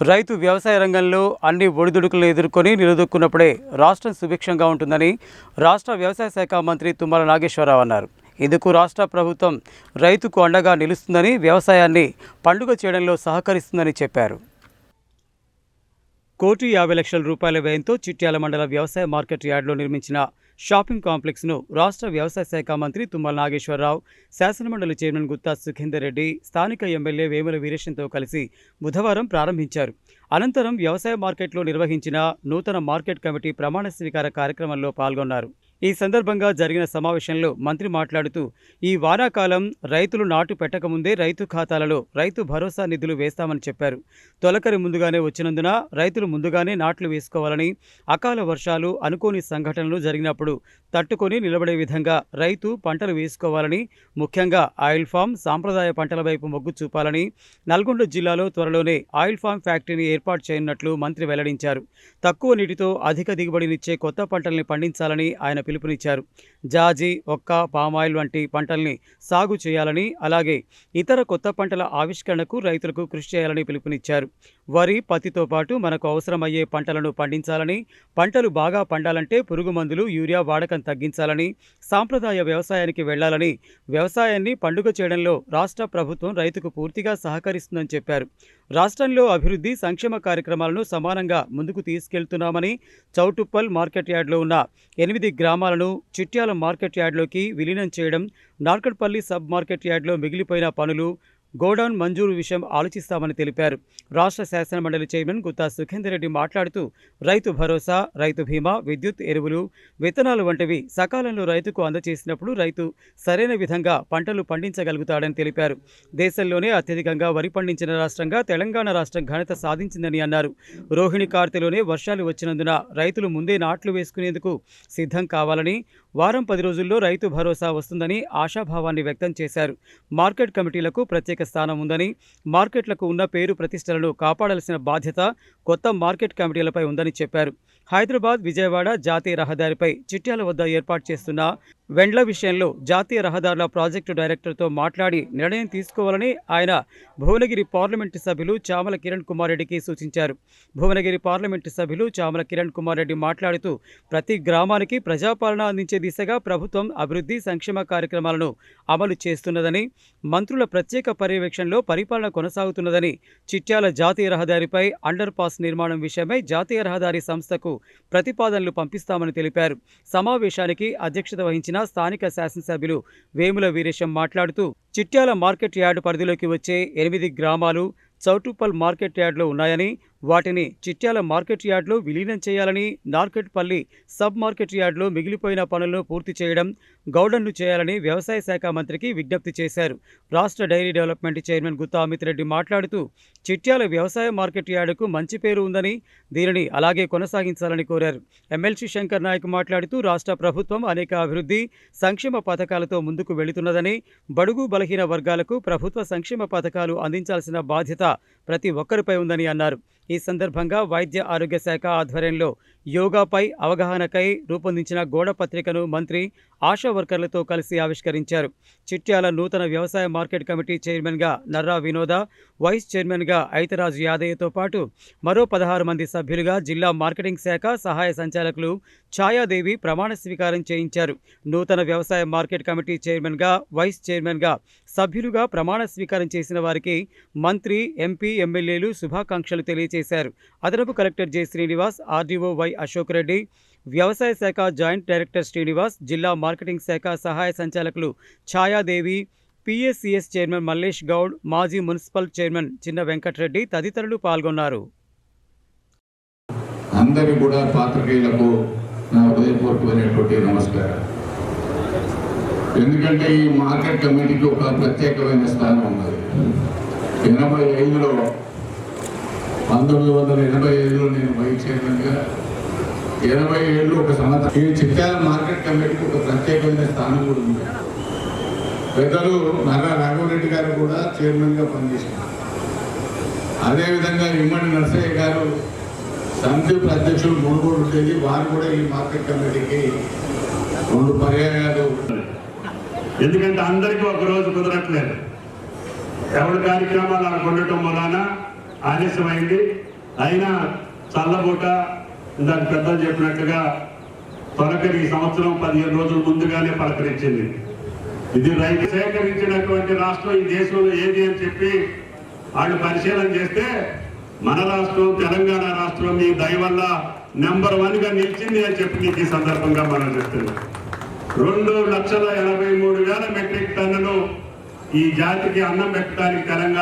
రైతు వ్యవసాయ రంగంలో అన్ని ఒడిదుడుకులను ఎదుర్కొని నిలదొక్కున్నప్పుడే రాష్ట్రం సుభిక్షంగా ఉంటుందని రాష్ట్ర వ్యవసాయ శాఖ మంత్రి తుమ్మల నాగేశ్వరరావు అన్నారు. ఇందుకు రాష్ట్ర ప్రభుత్వం రైతుకు అండగా నిలుస్తుందని వ్యవసాయాన్ని పండుగ చేయడంలో సహకరిస్తుందని చెప్పారు. కోటి యాభై లక్షల రూపాయల వ్యయంతో చిట్యాల మండల వ్యవసాయ మార్కెట్ యార్డులో నిర్మించిన షాపింగ్ కాంప్లెక్స్ను రాష్ట్ర వ్యవసాయ శాఖ మంత్రి తుమ్మల నాగేశ్వరరావు శాసనమండలి చైర్మన్ గుత్తా సుఖేందర్ రెడ్డి స్థానిక ఎమ్మెల్యే వేముల వీరేశంతో కలిసి బుధవారం ప్రారంభించారు. అనంతరం వ్యవసాయ మార్కెట్లో నిర్వహించిన నూతన మార్కెట్ కమిటీ ప్రమాణ స్వీకార కార్యక్రమంలో పాల్గొన్నారు. ఈ సందర్భంగా జరిగిన సమావేశంలో మంత్రి మాట్లాడుతూ ఈ వానాకాలం రైతులు నాటు పెట్టకముందే రైతు ఖాతాలలో రైతు భరోసా నిధులు వేస్తామని చెప్పారు. తొలకరి ముందుగానే వచ్చినందున రైతులు ముందుగానే నాట్లు వేసుకోవాలని అకాల వర్షాలు అనుకోని సంఘటనలు జరిగినప్పుడు తట్టుకొని నిలబడే విధంగా రైతు పంటలు వేసుకోవాలని ముఖ్యంగా ఆయిల్ ఫామ్ సాంప్రదాయ పంటల వైపు మొగ్గు చూపాలని నల్గొండ జిల్లాలో త్వరలోనే ఆయిల్ ఫామ్ ఫ్యాక్టరీని ఏర్పాటు చేయనున్నట్లు మంత్రి వెల్లడించారు. తక్కువ నీటితో అధిక దిగుబడినిచ్చే కొత్త పంటల్ని పండించాలని ఆయన పిలుపునిచ్చారు. జాజి ఒక్క పామాయిల్ వంటి పంటల్ని సాగు చేయాలని అలాగే ఇతర కొత్త పంటల ఆవిష్కరణకు రైతులకు కృషి చేయాలని పిలుపునిచ్చారు. వరి పత్తితో పాటు మనకు అవసరమయ్యే పంటలను పండించాలని పంటలు బాగా పండాలంటే పురుగు మందులు యూరియా వాడకం తగ్గించాలని సాంప్రదాయ వ్యవసాయానికి వెళ్ళాలని వ్యవసాయాన్ని పండుగ చేయడంలో రాష్ట్ర ప్రభుత్వం రైతుకు పూర్తిగా సహకరిస్తుందని చెప్పారు. రాష్ట్రంలో అభివృద్ధి సంక్షేమ కార్యక్రమాలను సమానంగా ముందుకు తీసుకెళ్తున్నామని చౌటుప్పల్ మార్కెట్ యార్డ్లో ఉన్న ఎనిమిది గ్రామాలను చిట్యాల మార్కెట్ యార్డ్లోకి విలీనం చేయడం నార్కట్పల్లి సబ్ మార్కెట్ యార్డ్లో మిగిలిపోయిన పనులు గోడౌన్ మంజూరు విషయం ఆలోచిస్తామని తెలిపారు. రాష్ట్ర శాసనమండలి చైర్మన్ గుత్తా సుఖేందర్ రెడ్డి మాట్లాడుతూ రైతు భరోసా రైతు బీమా విద్యుత్ ఎరువులు విత్తనాలు వంటివి సకాలంలో రైతుకు అందజేసినప్పుడు రైతు సరైన విధంగా పంటలు పండించగలుగుతాడని తెలిపారు. దేశంలోనే అత్యధికంగా వరి పండించిన రాష్ట్రంగా తెలంగాణ రాష్ట్రం ఘనత సాధించిందని అన్నారు. రోహిణి కార్తెలోనే వర్షాలు వచ్చినందున రైతులు ముందే నాట్లు వేసుకునేందుకు సిద్ధం కావాలని వారం పది రోజుల్లో రైతు భరోసా వస్తుందని ఆశాభావాన్ని వ్యక్తం చేశారు. మార్కెట్ కమిటీలకు ప్రత్యేక స్థానం ఉందని మార్కెట్లకు ఉన్న పేరు ప్రతిష్టలను కాపాడాల్సిన బాధ్యత కొత్త మార్కెట్ కమిటీలపై ఉందని చెప్పారు. హైదరాబాద్ విజయవాడ జాతీయ రహదారిపై చిట్యాల వద్ద ఏర్పాటు చేస్తున్న వెండ్ల విషయంలో జాతీయ రహదారుల ప్రాజెక్టు డైరెక్టర్తో మాట్లాడి నిర్ణయం తీసుకోవాలని ఆయన భువనగిరి పార్లమెంటు సభ్యులు చామల కిరణ్ కుమార్ రెడ్డికి సూచించారు. భువనగిరి పార్లమెంటు సభ్యులు చామల కిరణ్ కుమార్ రెడ్డి మాట్లాడుతూ ప్రతి గ్రామానికి ప్రజాపాలన అందించే దిశగా ప్రభుత్వం అభివృద్ధి సంక్షేమ కార్యక్రమాలను అమలు చేస్తున్నదని మంత్రుల ప్రత్యేక పర్యవేక్షణలో పరిపాలన కొనసాగుతున్నదని చిట్యాల జాతీయ రహదారిపై అండర్ పాస్ నిర్మాణం విషయమై జాతీయ రహదారి సంస్థకు ప్రతిపాదనలు పంపిస్తామని తెలిపారు. సమావేశానికి అధ్యక్షత వహించిన స్థానిక శాసనసభ్యులు వేముల వీరేశం మాట్లాడుతూ చిట్యాల మార్కెట్ యార్డు పరిధిలోకి వచ్చే ఎనిమిది గ్రామాలు చౌటుప్పల్ మార్కెట్ యార్డులో ఉన్నాయని వాటిని చిట్యాల మార్కెట్ యార్డ్లో విలీనం చేయాలని నార్కెట్పల్లి సబ్ మార్కెట్ యార్డ్లో మిగిలిపోయిన పనులను పూర్తి చేయడం గౌడన్ను చేయాలని వ్యవసాయ శాఖ మంత్రికి విజ్ఞప్తి చేశారు. రాష్ట్ర dairy development chairman Gutta Amit Reddy మాట్లాడుతూ చిట్యాల వ్యవసాయ మార్కెట్ యార్డుకు మంచి పేరు ఉందని దీనిని అలాగే కొనసాగించాలని కోరారు. ఎమ్మెల్సీ శంకర్ నాయక్ మాట్లాడుతూ రాష్ట్ర ప్రభుత్వం అనేక అభివృద్ధి సంక్షేమ పథకాలతో ముందుకు వెళుతున్నదని బడుగు బలహీన వర్గాలకు ప్రభుత్వ సంక్షేమ పథకాలు అందించాల్సిన బాధ్యత ప్రతి ఒక్కరిపై ఉందని అన్నారు. ఈ సందర్భంగా వైద్య ఆరోగ్య శాఖ ఆధ్వర్యంలో యోగాపై అవగాహనకై రూపొందించిన గోడ పత్రికను మంత్రి ఆశా వర్కర్లతో కలిసి ఆవిష్కరించారు. చిట్యాల నూతన వ్యవసాయ మార్కెట్ కమిటీ చైర్మన్గా నర్రా వినోద వైస్ చైర్మన్గా ఐతరాజు యాదయ్యతో పాటు మరో పదహారు మంది సభ్యులుగా జిల్లా మార్కెటింగ్ శాఖ సహాయ సంచాలకులు ఛాయాదేవి ప్రమాణ స్వీకారం చేయించారు. నూతన వ్యవసాయ మార్కెట్ కమిటీ చైర్మన్గా వైస్ చైర్మన్గా సభ్యులుగా ప్రమాణ స్వీకారం చేసిన వారికి మంత్రి ఎంపీ ఎమ్మెల్యేలు శుభాకాంక్షలు తెలియజేశారు. అదనపు collector J Srinivas RDO Y Ashok Reddy వ్యవసాయ శాఖ జాయింట్ డైరెక్టర్ శ్రీనివాస్ జిల్లా మార్కెటింగ్ శాఖ సహాయ సంచాలకులు ఛాయాదేవి పిఎస్సిఎస్ చైర్మన్ మల్లేష్ గౌడ్ మాజీ మున్సిపల్ చైర్మన్ చిన్న వెంకటరెడ్డి తదితరులు పాల్గొన్నారు. అందరి కూడా పాత్రికేయులకు నా హృదయపూర్వకమైనటువంటి నమస్కారం. ఎందుకంటే ఈ మార్కెట్ కమిటీకి ఒక ప్రత్యేకమైన స్థానం ఉన్నది. ఎనభై ఐదులో పంతొమ్మిది వందల ఎనభై ఐదులో నేను వైస్ చైర్మన్గా ఇరవై ఏళ్ళు ఒక సంవత్సరం. ఈ చిత్యాల మార్కెట్ కమిటీకి ఒక ప్రత్యేకమైన స్థానం కూడా ఉంది. పెద్దలు నర్రా రాఘవరెడ్డి గారు కూడా చైర్మన్గా పనిచేశారు. అదేవిధంగా ఇమ్మడి నర్సయ్య గారు సందీప్ అధ్యక్షులు మునుగోడు ఉండేది వారు కూడా ఈ మార్కెట్ కమిటీకి రెండు పర్యాయాలు. ఎందుకంటే అందరికీ ఒక రోజు కుదరట్లేదు. ఎవరి కార్యక్రమాలు అలా ఉండటం వలన ఆలస్యమైంది. అయినా చల్లబూట ఇందాక పెద్దలు చెప్పినట్టుగా తొలకరి ఈ సంవత్సరం పదిహేను రోజుల ముందుగానే పలకరించింది. ఇది రైతు సేకరించినటువంటి రాష్ట్రం ఈ దేశంలో ఏది అని చెప్పి వాళ్ళు పరిశీలన చేస్తే మన రాష్ట్రం తెలంగాణ రాష్ట్రం మీ దయ వల్ల నెంబర్ వన్గా నిలిచింది అని చెప్పి మీకు ఈ సందర్భంగా మనం చెప్తున్నాం. రెండు లక్షల ఎనభై మూడు వేల మెట్రిక్ టన్నులు ఈ జాతికి అన్నం పెట్టడానికి తెలంగాణ